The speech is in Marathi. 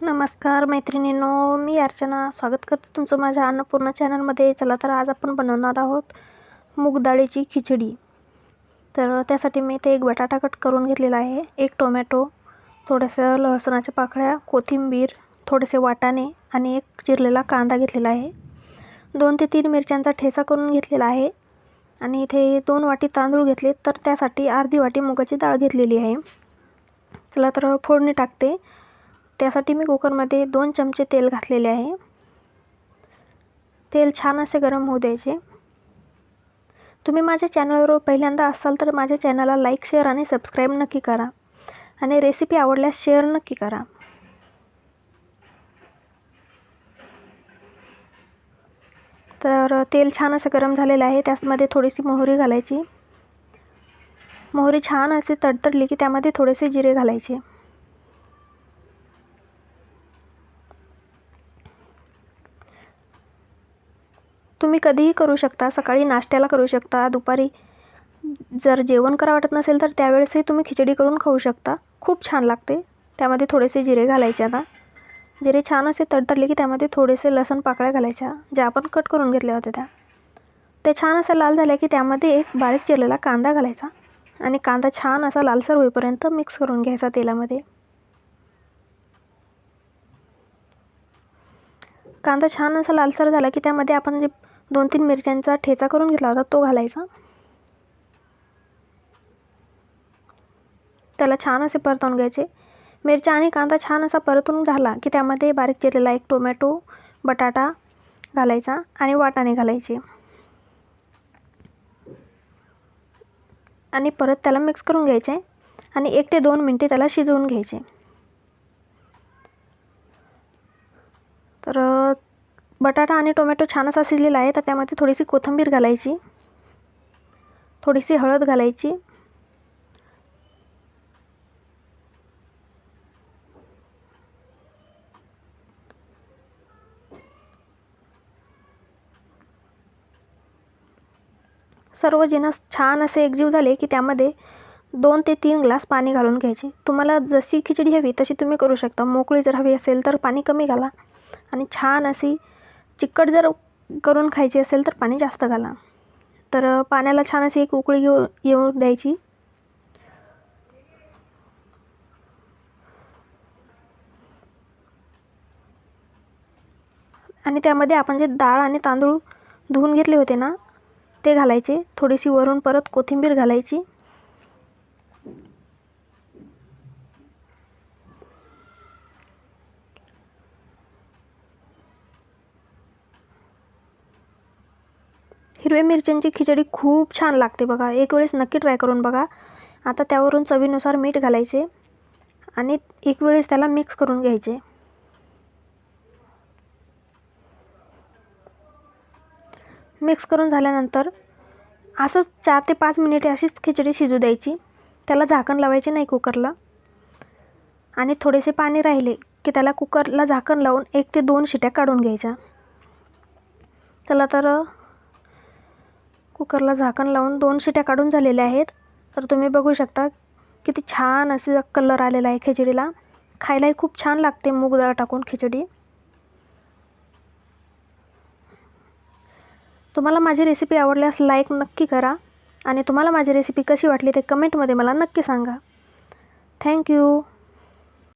नमस्कार मैत्रिणींनो मी अर्चना. स्वागत करते तुमचं माझ्या अन्नपूर्ण चॅनलमध्ये. चला तर आज आपण बनवणार आहोत मूगडाळीची खिचडी. तर त्यासाठी मी इथे एक बटाटा कट करून घेतलेला आहे एक टोमॅटो थोडंसं लसणाच्या पाकळ्या कोथिंबीर थोडेसे वाटाणे आणि एक चिरलेला कांदा घेतलेला आहे. दोन ते तीन मिरच्यांचा ठेचा करून घेतलेला आहे आणि इथे दोन वाटी तांदूळ घेतले तर त्यासाठी अर्धी वाटी मुगाची डाळ घेतलेली आहे. चला तर फोडणी टाकते. त्यासाठी मी कुकरमध्ये दोन चमचे तेल घातलेले आहे. तेल छान असे गरम होऊ द्यायचे. तुम्ही माझ्या चॅनलवर पहिल्यांदा असाल तर माझ्या चॅनलला लाईक शेअर आणि सबस्क्राईब नक्की करा. आणि रेसिपी आवडल्यास शेअर नक्की करा. तर तेल छान असं गरम झालेलं आहे. त्यामध्ये थोडीशी मोहरी घालायची. मोहरी छान असे तडतडली की त्यामध्ये थोडेसे जिरे घालायचे. तुम्ही कधीही करू शकता सकाळी नाश्त्याला करू शकता दुपारी जर जेवण करा वाटत नसेल तर त्यावेळेसही तुम्ही खिचडी करून खाऊ शकता. खूप छान लागते. त्यामध्ये थोडेसे जिरे घालायचे आता. जिरे छान असे तडतडले की त्यामध्ये थोडेसे लसण पाकळ्या घालायच्या ज्या आपण कट करून घेतल्या होत्या त्या. ते छान असं लाल झाल्या की त्यामध्ये एक बारीक चिरलेला कांदा घालायचा आणि कांदा छान असा लालसर होईपर्यंत मिक्स करून घ्यायचा तेलामध्ये. कांदा छान असा लालसर झाला की त्यामध्ये आपण जे दोन तीन मिरच्यांचा ठेचा करून घेतला होता तो घालायचा. त्याला छान असे परतवून घ्यायचे. मिरच्या आणि कांदा छान असा परतून झाला की त्यामध्ये बारीक चिरलेला एक टोमॅटो बटाटा घालायचा आणि वाटाणे घालायचे. आणि परत त्याला मिक्स करून घ्यायचे आणि एक ते दोन मिनटे त्याला शिजवून घ्यायचे. तर बटाटा आणि टोमॅटो छान असा शिजलेला आहे तर त्यामध्ये थोडीशी कोथिंबीर घालायची. थोडीशी हळद घालायची. सर्व जिनस छान असे एकजीव झाले की त्यामध्ये दोन ते तीन ग्लास पाणी घालून घ्यायचे. तुम्हाला जशी खिचडी हवी तशी तुम्ही करू शकता. मोकळी जर हवी असेल तर पाणी कमी घाला. आणि छान अशी चिकट जर करून खायची असेल तर पाणी जास्त घाला. तर पाण्याला छान अशी एक उकळी घेऊ येऊ द्यायची. आणि त्यामध्ये आपण जे डाळ आणि तांदूळ धुवून घेतले होते ना ते घालायचे. थोडीशी वरून परत कोथिंबीर घालायची. हिरव्या मिरच्यांची खिचडी खूप छान लागते बघा. एक वेळेस नक्की ट्राय करून बघा. आता त्यावरून चवीनुसार मीठ घालायचे आणि एक वेळेस त्याला मिक्स करून घ्यायचे. मिक्स करून झाल्यानंतर असंच चार ते पाच मिनिटे अशीच खिचडी शिजू द्यायची. त्याला झाकण लावायचे नाही कुकरला. आणि थोडेसे पाणी राहिले की त्याला कुकरला झाकण लावून एक ते दोन शिट्या काढून घ्यायच्या. त्याला तर कुकरला झाकण लावून दोन शिट्या काढून झालेल्या आहेत. तर तुम्ही बघू शकता किती छान असे कलर आलेला आहे खिचडीला. खायलाही खूप छान लागते मूग डाळ टाकून खिचडी. तुम्हाला माझी रेसिपी आवडल्यास लाईक नक्की करा आणि तुम्हाला माझी रेसिपी कशी वाटली ते कमेंटमध्ये मला नक्की सांगा. थँक्यू